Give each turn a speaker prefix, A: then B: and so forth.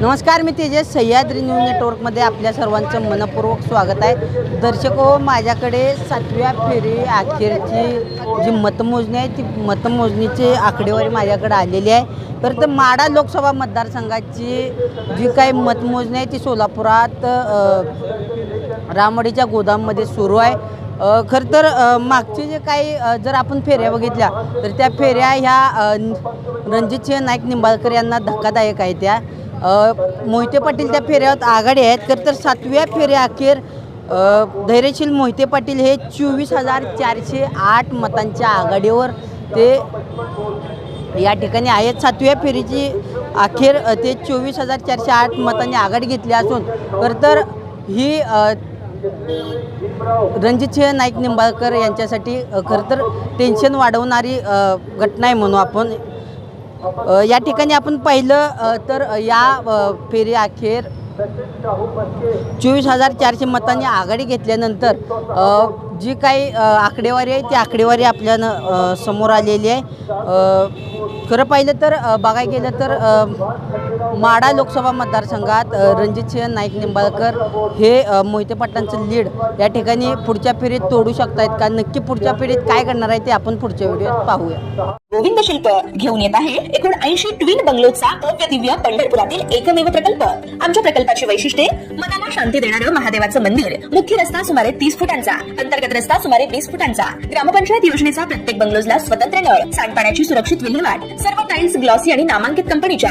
A: नमस्कार मी तेजस सह्याद्री न्यूज नेटवर्कमध्ये आपल्या सर्वांचं मनपूर्वक स्वागत आहे. दर्शक हो माझ्याकडे सातव्या फेरी अखेरची जी मतमोजणी आहे ती मतमोजणीची आकडेवारी माझ्याकडे आलेली आहे. तर तर माडा लोकसभा मतदारसंघाची जी काही मतमोजणी आहे ती सोलापुरात अ, रामवाडीच्या गोदाममध्ये सुरू आहे. खरं तर मागचे जे काही जर आपण फेऱ्या बघितल्या तर त्या फेऱ्या ह्या रणजितसिंह नाईक निंबाळकर यांना धक्कादायक आहे त्या. मोहिते पाटील त्या फेऱ्यावर आघाडी आहेत. खरं तर सातव्या फेऱ्या अखेर धैर्यशील मोहिते पाटील हे चोवीस हजार चारशे आठ मतांच्या आघाडीवर ते या ठिकाणी आहेत. सातव्या फेरीची अखेर ते चोवीस हजार चारशे आठ मतांनी आघाडी घेतली असून खरं तर ही रणजितसिंह नाईक निंबाळकर यांच्यासाठी खरं तर टेन्शन वाढवणारी घटना आहे म्हणू आपण. या ठिकाणी आपण पाहिलं तर या फेरी अखेर चोवीस हजार चारशे मतांनी आघाडी घेतल्यानंतर जी काही आकडेवारी आहे ती आकडेवारी आपल्यानं समोर आलेली आहे. खरं पाहिलं तर बघायला गेलं तर माडा लोकसभा मतदारसंघात रणजितसिंह नाईक निंबाळकर हे मोहिते पाटलांचं लीड या ठिकाणी पुढच्या फेरीत तोडू शकतायत का? नक्की पुढच्या फेरीत काय करणार आहे ते आपण पुढच्या व्हिडिओत पाहूया.
B: गोविंद शिल्प घेऊन येत आहे एकूण ऐंशी ट्विन बंगलोचा भव्य दिव्य पंढरपुरातील एकमेव प्रकल्प. आमच्या प्रकल्पाची वैशिष्ट्ये मनाला शांती देणारं महादेवाचं मंदिर. मुख्य रस्ता सुमारे तीस फुटांचा. अंतर्गत रस्ता सुमारे वीस फुटांचा. ग्रामपंचायत योजनेचा प्रत्येक बंगलोजला स्वतंत्र नळ. सांडपाण्याची सुरक्षित विल्हेवाट. सर्व टाइल्स ग्लॉसी आणि नामांकित कंपनीच्या